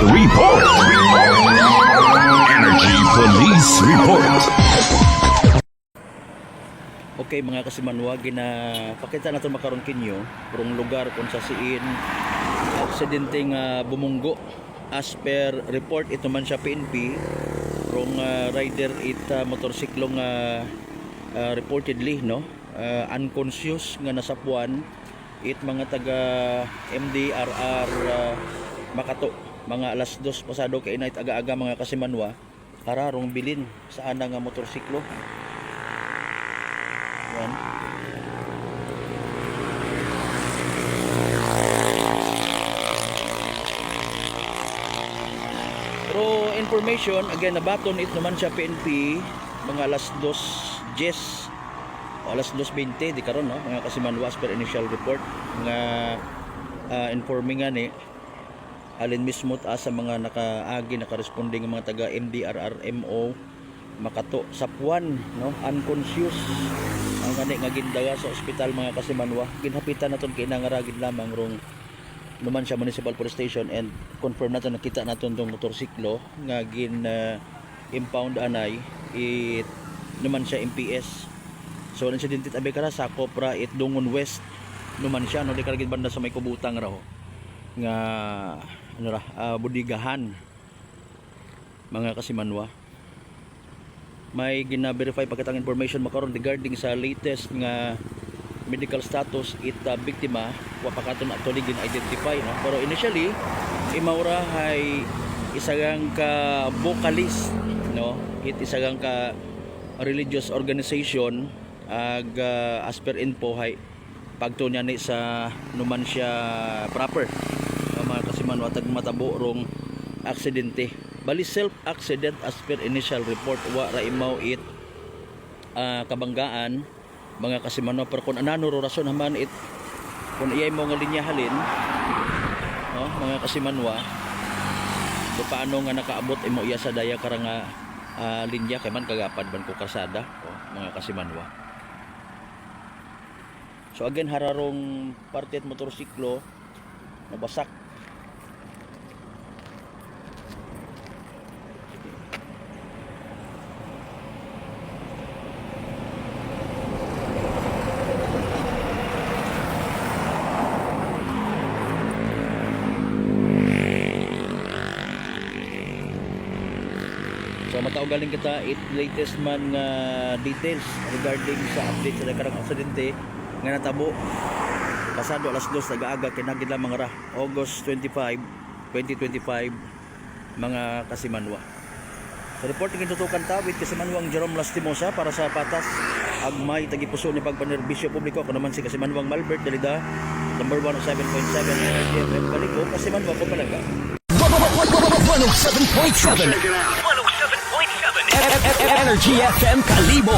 Report. Energy Police Report. Okay mga kasimanwa, gina pakita natin makaron kinyo kurong lugar kung sa siin. Aksidente nga bumunggo. As per report ito man siya PNP kurong ah, rider it ah, motorsiklo nga ah, reportedly no? Ah, unconscious nga nasapuan it mga taga MDRR ah, Makato mga alas dos pasado kay night aga-aga mga kasimanwa kararong bilin sa ana nga motorsiklo yan. Pero information, again, nabaton it naman siya PNP, mga alas 2 Jess, o alas 2.20, di karon no? mga kasimanwas per initial report, nga ah, informing nga ni, alin mismo ta sa mga nakaagi, nakaresponding nga mga taga MDRRMO, makato sa puwan no? Unconscious. Ang kani nga gindaga sa ospital mga kasimanwa. Ginhapitan naton kay nangaragid lamang rong naman siya municipal police station and confirm naton nakita naton tong motorsiklo nga gin uh, impound anay. It naman siya MPS so nan siya dintit abe kara sa Copra it Dungon West. Naman siya no? Di karagid banda sa may kubutang raw nga ano ra ah, budigahan mga kasimanwa. May gina-verify pagkatang information makaron regarding sa latest nga medical status it uh, biktima. Wa pa katon actually gin-identify no? Pero initially imaura hay isagang ka vocalist no? It isagang ka religious organization ag uh, as per info hay pagto niya ni sa numansya proper. No, mga kasiman watag matabo rong aksidente. Bali self accident as per initial report. Wa ra imaw it ah, kabanggaan mga kasimano pero kung anano ro rason naman it kung iyay mo nga linya halin no mga kasimanwa so paano nga nakaabot? Imo iya sa daya kara nga ah, linya kay man kagapad ban ko kasada o mga kasimanwa so again hararong parte at motorsiklo nabasak. So matao galing kita it latest man nga details regarding sa update sa karang aksidente nga natabo. Pasado alas 2 nag-aaga kinagid lamang ra. August 25 2025 mga kasimanwa. Sa reporting tutukan tawid kasimanwang Jerome Lastimosa para sa patas. Agmay tagipuso ni pagpanerbisyo publiko. Ako naman si kasimanwang Malbert Dalida number 107.7 RTFM Baligo kasimanwa ko palaga 107.7 107.7 Energy FM Kalibo